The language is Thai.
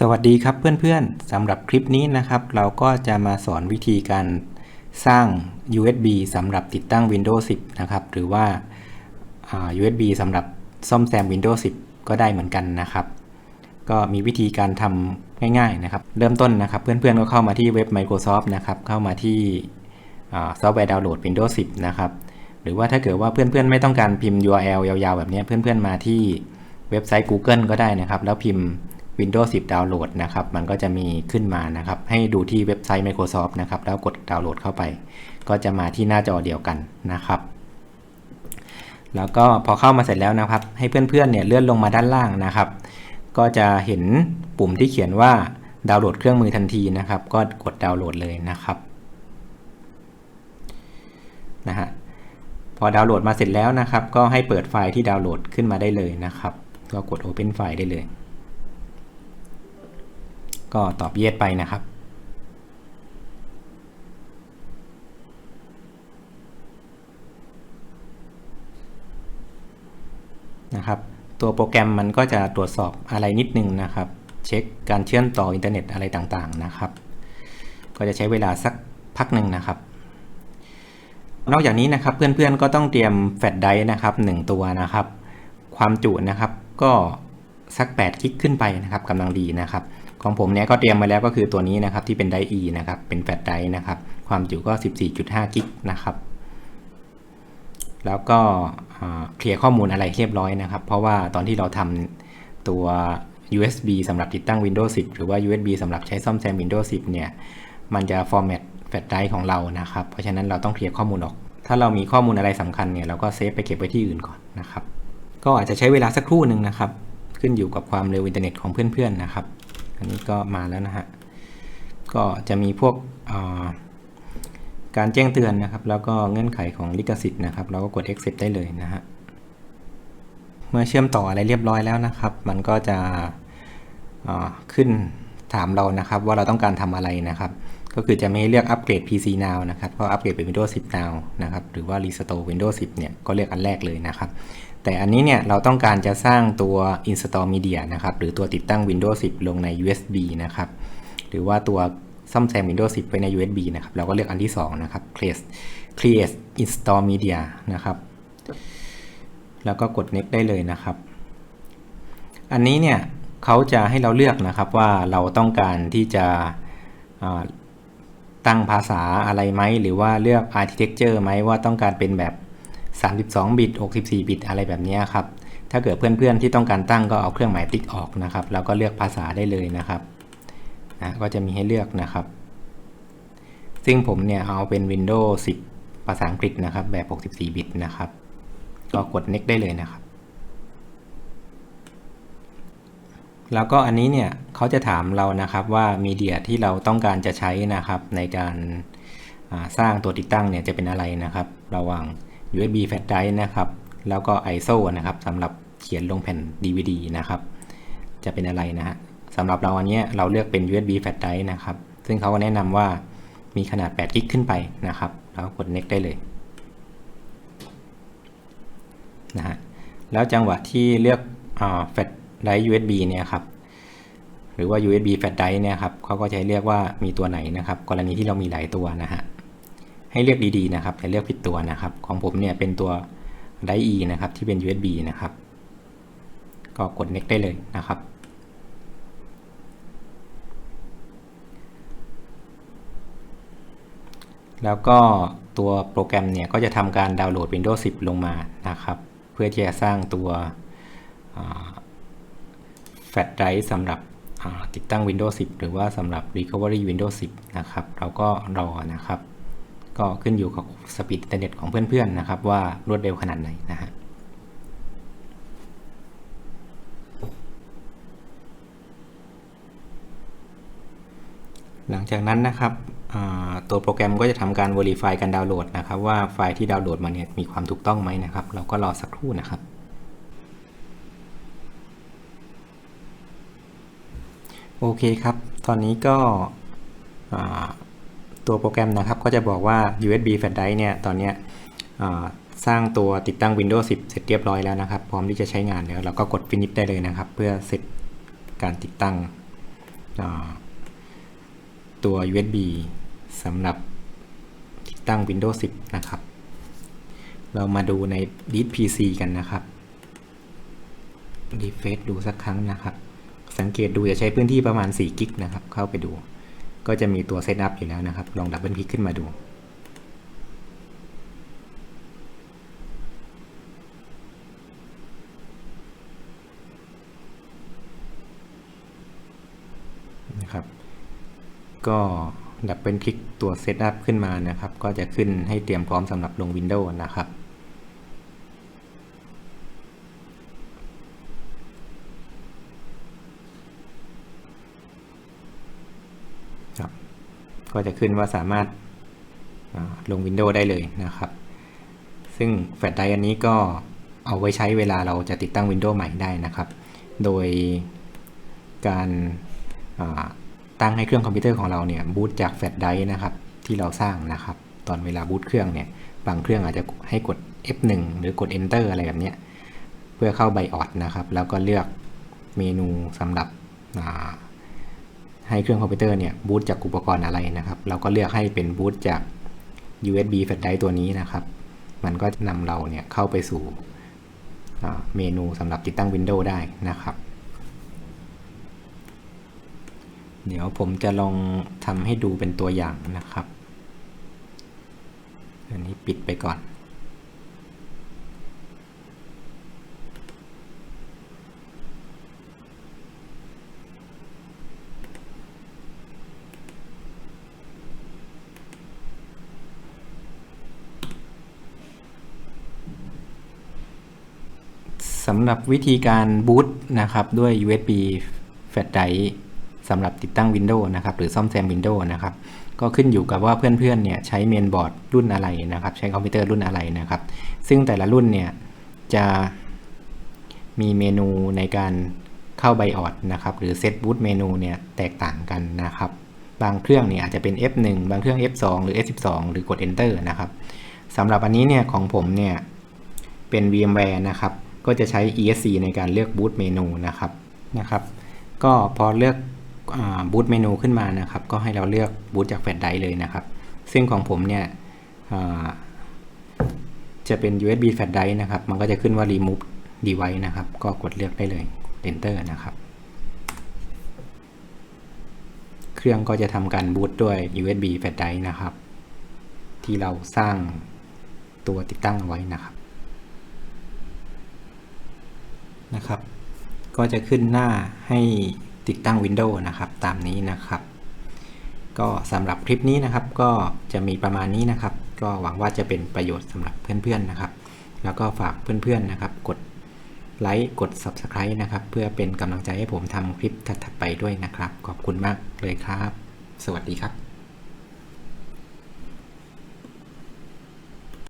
สวัสดีครับเพื่อนๆสำหรับคลิปนี้นะครับ เราก็จะมาสอนวิธีการสร้าง USB สำหรับติดตั้ง Windows 10 นะครับ หรือว่าา USB สำหรับซ่อมแซม Windows 10 ก็ได้เหมือนกันนะครับ ก็มีวิธีการทำง่ายๆนะครับ เริ่มต้นนะครับ เพื่อนๆก็เข้ามาที่เว็บ Microsoft นะครับ เข้ามาที่ซอฟต์แวร์ดาวน์โหลด Windows 10 นะครับ หรือว่าถ้าเกิดว่าเพื่อนๆไม่ต้องการพิมพ์ URL ยาวๆ แบบนี้เพื่อนๆมาที่เว็บไซต์ Google ก็ได้นะครับ แล้วพิมพ์ Windows 10 ดาวน์โหลดนะครับ มันก็จะมีขึ้นมานะครับ ให้ดูที่เว็บไซต์ Microsoft นะครับ แล้วกดดาวน์โหลดเข้าไป ก็จะมาที่หน้าจอเดียวกันนะครับ แล้วก็พอเข้ามาเสร็จแล้วนะครับ ให้เพื่อนๆ เนี่ยเลื่อนลงมาด้านล่างนะครับ ก็จะเห็นปุ่มที่เขียนว่าดาวน์โหลดเครื่องมือทันทีนะครับ ก็กดดาวน์โหลดเลยนะครับนะฮะพอดาวน์โหลดมาเสร็จแล้วนะครับ ก็ให้เปิดไฟล์ที่ดาวน์โหลดขึ้นมาได้เลยนะครับ ก็กด Open ไฟล์ได้เลย ก็ตอบเยสไปนะครับ นะครับ ตัวโปรแกรมมันก็จะตรวจสอบอะไรนิดนึงนะครับ เช็คการเชื่อมต่ออินเทอร์เน็ตอะไรต่างๆนะครับ ก็จะใช้เวลาสักพักหนึ่งนะครับ นอกจากนี้นะครับเพื่อนๆก็ต้องเตรียมแฟลชไดรฟ์นะครับ 1 ตัวนะครับ ความจุนะครับก็สัก8กิกขึ้นไปนะครับกำลังดีนะครับ ของผมเนี้ยก็เตรียมมาแล้วก็คือตัวนี้นะครับที่เป็นไดร์ E นะครับเป็นแฟลชไดร์นะครับความจุก็ 14.5 กิกนะครับแล้วก็เคลียร์ข้อมูลอะไรเรียบร้อยนะครับ เพราะว่าตอนที่เราทำตัว USB สำหรับติดตั้ง Windows 10 หรือว่า USB สำหรับใช้ซ่อมแซม Windows 10 เนี่ย มันจะ format แฟลชไดร์ของเรานะครับ เพราะฉะนั้นเราต้องเคลียร์ข้อมูลออก ถ้าเรามีข้อมูลอะไรสำคัญเนี่ย เราก็เซฟไปเก็บไว้ที่อื่นก่อนนะครับ ก็อาจจะใช้เวลาสักครู่หนึ่งนะครับ ขึ้นอยู่กับความเร็วอินเทอร์เน็ตของเพื่อนๆนะครับ อันนี้ก็มาแล้วนะฮะ ก็จะมีพวกการแจ้งเตือนนะครับ แล้วก็เงื่อนไขของลิขสิทธิ์นะครับ เราก็กด accept ได้เลยนะฮะ เมื่อเชื่อมต่ออะไรเรียบร้อยแล้วนะครับ มันก็จะขึ้นถามเรานะครับ ว่าเราต้องการทำอะไรนะครับ ก็คือจะไม่เลือกอัปเกรด PC now นะครับ ก็อัปเกรดเป็น Windows 10 now นะครับ หรือว่า restore Windows 10 เนี่ย ก็เลือกอันแรกเลยนะครับ แต่อันนี้เนี่ยเราต้องการจะสร้างตัว install media นะครับ หรือตัวติดตั้ง Windows 10 ลงใน USB นะครับ หรือว่าตัวซ่อมแซม Windows 10 ไว้ใน USB นะครับ เราก็เลือกอันที่ 2 นะครับ create create install media นะครับ แล้วก็กด next ได้เลยนะครับ อันนี้เนี่ยเขาจะให้เราเลือกนะครับว่าเราต้องการที่จะตั้งภาษาอะไรไหม หรือว่าเลือก architecture ไหมว่าต้องการเป็นแบบ 32 บิต 64 บิต อะไรแบบนี้ครับ ถ้าเกิดเพื่อนๆที่ต้องการตั้งก็เอาเครื่องหมายติ๊กออกนะครับ แล้วก็เลือกภาษาได้เลยนะครับนะก็จะมีให้เลือกนะครับ ซึ่งผมเนี่ยเอาเป็น Windows 10 ภาษาอังกฤษนะครับ แบบ 64 บิตนะครับ ก็กด next ได้เลยนะครับ แล้วก็อันนี้เนี่ยเขาจะถามเรานะครับว่ามีเดียที่เราต้องการจะใช้นะครับในการสร้างตัวติดตั้งเนี่ยจะเป็นอะไรนะครับ ระหว่าง USB flash drive นะครับ แล้วก็ ISO นะครับสำหรับเขียนลงแผ่น DVD นะครับ จะเป็นอะไรนะฮะสำหรับเราอันนี้เราเลือกเป็น USB flash drive นะครับ ซึ่งเขาก็แนะนำว่ามีขนาด8กิกขึ้นไปนะครับ แล้วกด next ได้เลยนะฮะแล้วจังหวะที่เลือกแฟลชไดรฟ์ USB เนี่ยครับ หรือว่า USB flash drive เนี่ยครับเขาก็จะเรียกว่ามีตัวไหนนะครับ กรณีที่เรามีหลายตัวนะฮะ ให้เลือกดีๆนะครับอย่าเลือกผิดตัวนะครับ ของผมเนี่ยเป็นตัวไดร์ E นะครับที่เป็น USB นะครับ ก็กด next ได้เลยนะครับแล้วก็ตัวโปรแกรมเนี่ยก็จะทำการดาวน์โหลด Windows 10 ลงมานะครับ เพื่อที่จะสร้างตัวแฟลชไดรฟ์สำหรับติดตั้ง Windows 10 หรือว่าสำหรับ Recovery Windows 10 นะครับ เราก็รอนะครับ ก็ขึ้นอยู่กับสปีดอินเทอร์เน็ตของเพื่อนๆนะครับ ว่ารวดเร็วขนาดไหนนะฮะหลังจากนั้นนะครับตัวโปรแกรมก็จะทำการ Verify การดาวน์โหลดนะครับว่าไฟล์ที่ดาวน์โหลดมาเนี่ยมีความถูกต้องไหมนะครับ เราก็รอสักครู่นะครับ โอเคครับ ตอนนี้ก็ ตัวโปรแกรมนะครับ ก็จะบอกว่า USB flash drive เนี่ยตอนนี้สร้างตัวติดตั้ง Windows 10 เสร็จเรียบร้อยแล้วนะครับ พร้อมที่จะใช้งานแล้วเราก็กด finish ได้เลยนะครับ เพื่อเสร็จการติดตั้งตัว USB สำหรับติดตั้ง Windows 10 นะครับ เรามาดูใน d i s PC กันนะครับรีเฟซดูสักครั้งนะครับ สังเกตดูจะใช้พื้นที่ประมาณ4กิกนะครับ เข้าไปดู ก็จะมีตัวเซตอัพอยู่แล้วนะครับ ลองดับเบิลคลิกขึ้นมาดู นะครับ ก็ดับเบิลคลิกตัวเซตอัพขึ้นมานะครับ ก็จะขึ้นให้เตรียมพร้อมสำหรับลง Windows นะครับครับ ก็จะขึ้นว่าสามารถลง Windows ได้เลยนะครับ ซึ่งแฟลชไดร์อันนี้ก็เอาไว้ใช้เวลาเราจะติดตั้ง Windows ใหม่ได้นะครับ โดยการตั้งให้เครื่องคอมพิวเตอร์ของเราเนี่ยบูตจากแฟลชไดร์นะครับที่เราสร้างนะครับ ตอนเวลาบูตเครื่องเนี่ยบางเครื่องอาจจะให้กด F1 หรือกด Enter อะไรแบบนี้เพื่อเข้าไบออดนะครับ แล้วก็เลือกเมนูสำหรับ ให้เครื่องคอมพิวเตอร์เนี่ยบูตจากอุปกรณ์อะไรนะครับ เราก็เลือกให้เป็นบูตจาก USB flash drive ตัวนี้นะครับ มันก็จะนำเราเนี่ยเข้าไปสู่เมนูสำหรับติดตั้ง Windows ได้นะครับ เดี๋ยวผมจะลองทำให้ดูเป็นตัวอย่างนะครับ อันนี้ปิดไปก่อน สำหรับวิธีการบูตนะครับด้วย USB flash drive สำหรับติดตั้ง Windows นะครับหรือซ่อมแซม Windows นะครับก็ขึ้นอยู่กับว่าเพื่อนๆเนี่ยใช้เมนบอร์ดรุ่นอะไรนะครับ ใช้คอมพิวเตอร์รุ่นอะไรนะครับ ซึ่งแต่ละรุ่นเนี่ยจะมีเมนูในการเข้าไบออดนะครับ หรือเซตบูตเมนูเนี่ยแตกต่างกันนะครับ บางเครื่องเนี่ยอาจจะเป็น F1 บางเครื่อง F2 หรือ F12 หรือกด Enter นะครับสำหรับอันนี้เนี่ยของผมเนี่ยเป็น VMware นะครับ ก็จะใช้ ESC ในการเลือกบูตเมนูนะครับนะครับ ก็พอเลือกบูตเมนูขึ้นมานะครับ ก็ให้เราเลือกบูตจากแฟลชไดรฟ์เลยนะครับ ซึ่งของผมเนี่ยจะเป็น USB flash drive นะครับ มันก็จะขึ้นว่า remove device นะครับ ก็กดเลือกได้เลย enter นะครับ เครื่องก็จะทำการบูตด้วย USB flash drive นะครับ ที่เราสร้างตัวติดตั้งเอาไว้นะครับ นะครับ ก็จะขึ้นหน้าให้ติดตั้ง Windows นะครับ ตามนี้นะครับ ก็สำหรับคลิปนี้นะครับ ก็จะมีประมาณนี้นะครับ ก็หวังว่าจะเป็นประโยชน์สำหรับเพื่อนๆนะครับ แล้วก็ฝากเพื่อนๆนะครับ กดไลค์กด Subscribe นะครับ เพื่อเป็นกำลังใจให้ผมทำคลิปถัดๆไปด้วยนะครับ ขอบคุณมากเลยครับ สวัสดีครับ